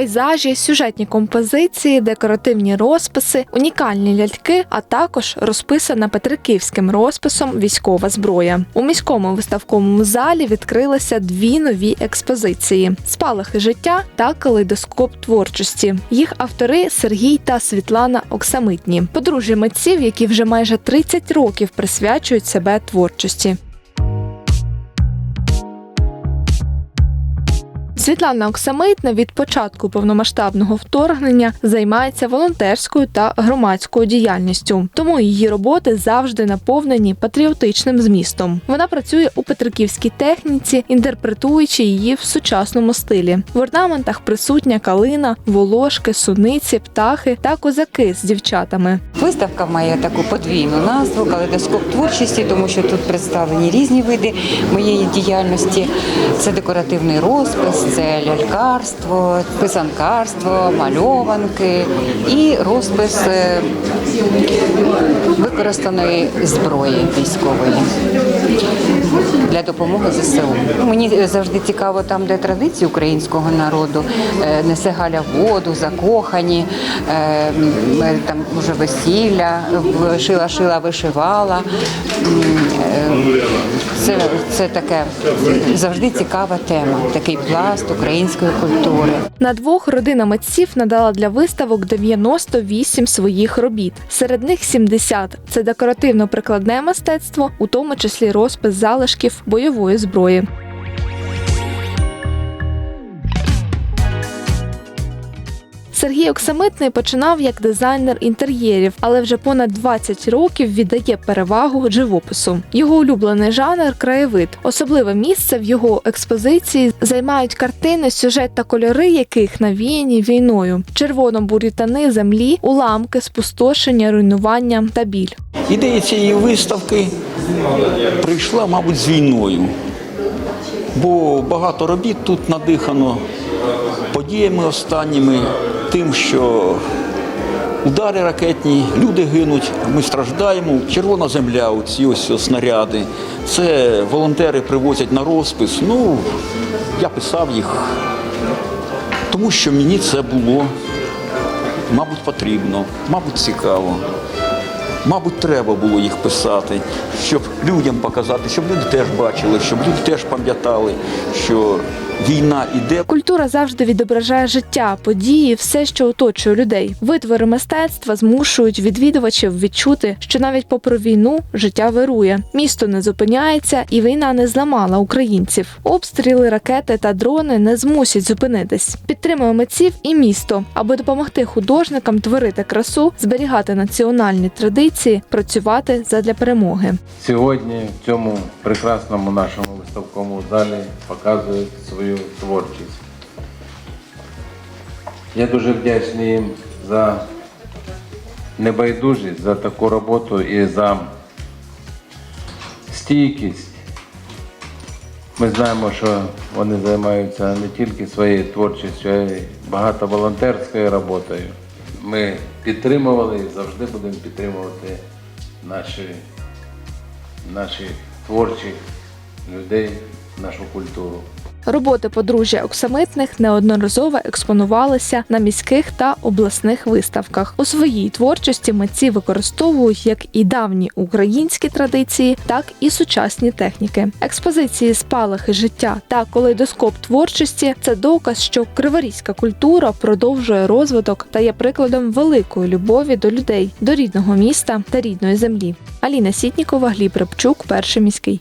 пейзажі, сюжетні композиції, декоративні розписи, унікальні ляльки, а також розписана петриківським розписом військова зброя. У міському виставковому залі відкрилися дві нові експозиції: спалахи життя та калейдоскоп творчості. Їх автори Сергій та Світлана Оксамитні, подружжя митців, які вже майже 30 років присвячують себе творчості. Світлана Оксамитна від початку повномасштабного вторгнення займається волонтерською та громадською діяльністю, тому її роботи завжди наповнені патріотичним змістом. Вона працює у петриківській техніці, інтерпретуючи її в сучасному стилі. В орнаментах присутня калина, волошки, суниці, птахи та козаки з дівчатами. Виставка має таку подвійну назву калейдоскоп творчості, тому що тут представлені різні види моєї діяльності. Це декоративний розпис, це лялькарство, писанкарство, мальованки і розпис е, використаної зброї військової для допомоги ЗСУ. Мені завжди цікаво там, де традиції українського народу, е, несе Галя воду, закохані, е, там може весілля, шила, шила, вишивала. Це, це таке завжди цікава тема, такий пласт української культури. На двох родина митців надала для виставок 98 своїх робіт. Серед них 70 – це декоративно-прикладне мистецтво, у тому числі розпис залишків бойової зброї. Сергій Оксамитний починав як дизайнер інтер'єрів, але вже понад 20 років віддає перевагу живопису. Його улюблений жанр краєвид. Особливе місце в його експозиції займають картини, сюжет та кольори яких навіяні війною: червоно-бурі тани землі, уламки, спустошення, руйнування та біль. Ідея цієї виставки прийшла, мабуть, з війною. Бо багато робіт тут надихано подіями останніми, тим, що удари ракетні, люди гинуть, ми страждаємо. Червона земля, ці ось снаряди. Це волонтери привозять на розпис. Ну, я писав їх, тому що мені це було, мабуть, потрібно, мабуть, цікаво. Мабуть, треба було їх писати, щоб людям показати, щоб люди теж бачили, щоб люди теж пам'ятали, що війна іде. Культура завжди відображає життя, події, все, що оточує людей. Витвори мистецтва змушують відвідувачів відчути, що навіть попри війну життя вирує. Місто не зупиняється, і війна не зламала українців. Обстріли, ракети та дрони не змусять зупинитись. Підтримує митців і місто, аби допомогти художникам творити красу, зберігати національні традиції, працювати задля перемоги. Сьогодні в цьому прекрасному нашому виставковому залі показують свою творчість. Я дуже вдячний їм за небайдужість, за таку роботу і за стійкість. Ми знаємо, що вони займаються не тільки своєю творчістю, а й багато волонтерською роботою. Ми підтримували і завжди будемо підтримувати наші наші творчих людей, нашу культуру. Роботи подружжя Оксамитних неодноразово експонувалися на міських та обласних виставках. У своїй творчості митці використовують як і давні українські традиції, так і сучасні техніки. Експозиції спалахи життя та калейдоскоп творчості це доказ, що криворізька культура продовжує розвиток та є прикладом великої любові до людей, до рідного міста та рідної землі. Аліна Сітнікова, Гліб Рибчук, перший міський.